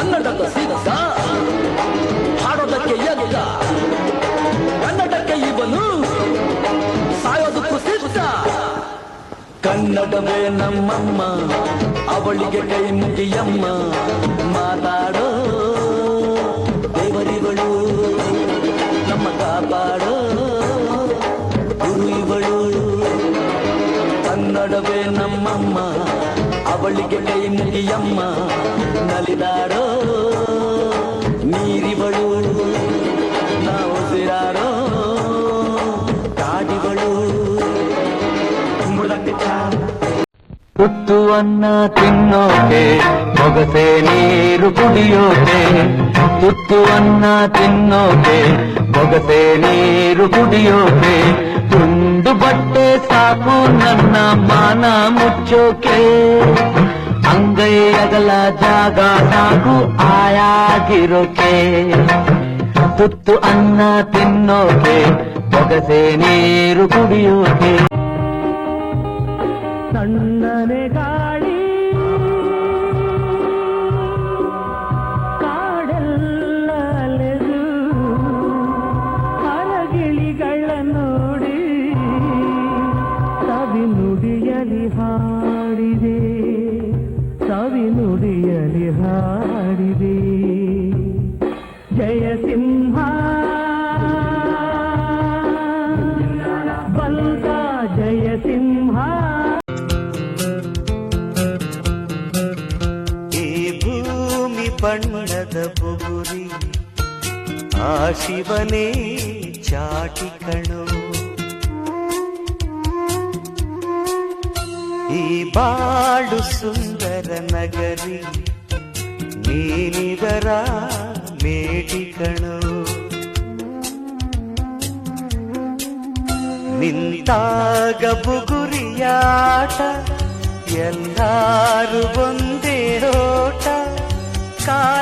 ಕನ್ನಡದ ಸಿದ್ಧ ಹಾಡೋದಕ್ಕೆ ಎದ್ದ. ಕನ್ನಡಕ್ಕೆ ಇವನು ಸಾಯೋದಕ್ಕೂ ಸಿದ್ಧ ಕನ್ನಡವೇ ನಮ್ಮಮ್ಮ, ಅವಳಿಗೆ ಕೈ ಮುಗಿಯಮ್ಮ ಮಾತಾಡೋ ದೇವರಿಗಳು ನಮ್ಮ ಕಾಪಾಡೋ ಗುರು ಇವಳು. ಕನ್ನಡವೇ ನಮ್ಮಮ್ಮ, ಅವಳಿಗೆ ಕೈ ಮುಗಿಯಮ್ಮ ನಲಿದಾಡೋ ತುತ್ತು ಅನ್ನ ತಿನ್ನೋಕೆ ಮೊಗಸೆ ನೀರು ಕುಡಿಯೋಕೆ ತುತ್ತು ಅನ್ನ ತಿನ್ನೋಕೆ ಮೊಗಸೆ ನೀರು ಕುಡಿಯೋಕೆ, ತುಂಡು ಬಟ್ಟೆ ಸಾಕು ನನ್ನ ಮಾನ ಮುಚ್ಚೋಕೆ. ಅಂಗೈ ಅಗಲ ಜಾಗ ಸಾಕು ಆಯಾಗಿರೋಕೆ. ತುತ್ತು ಅನ್ನ ತಿನ್ನೋಕೆ ಮೊಗಸೆ ನೀರು ಕುಡಿಯೋಕೆ. ಹಾಡಿದೆ ಸವಿ ನುಡಿಯಲಿ ಹಾಡಿದೆ ಜಯ ಸಿಂಹ ಬಂದ ಜಯ ಸಿಂಹ ಈ ಭೂಮಿ ಬಣ್ಣದ ಬುಗುರಿ ಆ ಶಿವನೇ ಚಾಟಿ ಕಣು ಈ ಬಾಳು ಸುಂದರ ನಗರಿ ನೀನಿದರ ಮೇಟಿ ಕಣು ನಿಂತಾಗ ಬುಗುರಿಯಾಟ ಎಲ್ಲಾರು ಒಂದೇ ಓಟ ಕಾಲ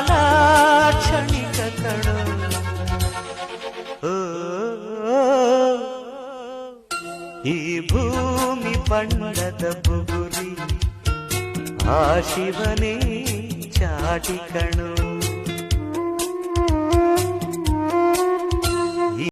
ఈ భూమి పండత పురి ఆ శివనే చాటికణో